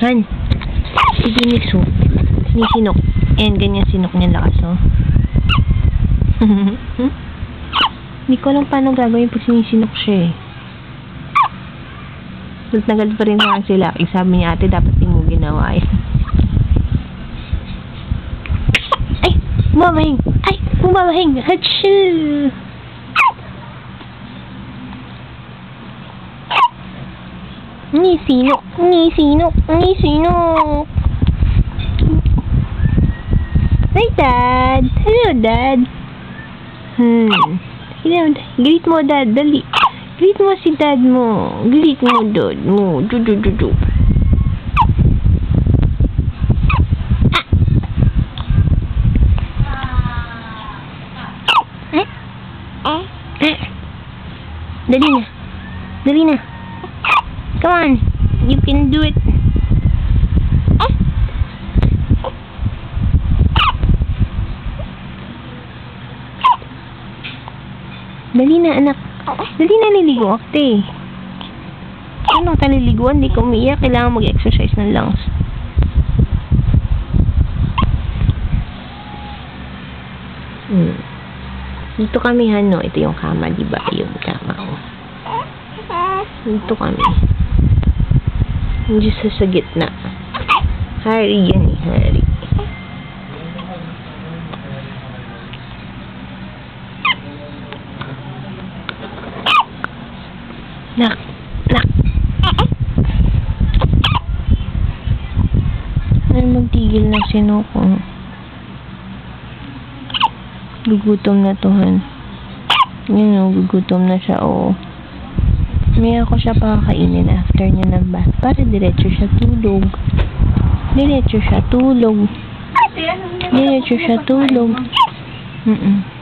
Han. Si Dennis, oh. Sinisinok. Ayan, ganyan sinok niya lakas, oh. Hindi ko alam paano gagawin pag sinisinok siya, eh. Nagtagal pa rin naman sila. Eh, sabi niya, ate, dapat di mo ginawa, eh. Ay! Bumabahing! Ay! Bumabahing! Hachoo! Ni sinok! Ni sinok! Ni sinok! Hi, Dad! Hello, Dad! Hmm. Hello. Greet mo, Dad. Dali. Greet mo si Dad mo. Greet mo, Dad mo. Du, du, du, du. Ah. Ah. Dali na. Dali na. Come on. You can do it. Dali na, anak. Dali na niligo, akte. Ano ka niliguan? Hindi ka umiiyak. Kailangan mag-exercise ng lungs. Hmm. Dito kami, ano. Ito yung kama, di ba? Yung kama, oh. Dito kami. Hindi sa sa gitna. Hari yan eh, hari. Nak, nak. Ay, magtigil na sinuko. Gugutom na to, han. Yun o, gugutom na siya, oo. May ako siya pakakainin after niya ng bath para diretso siya tulog. Diretso siya tulog. Diretso siya tulog. Mm-mm.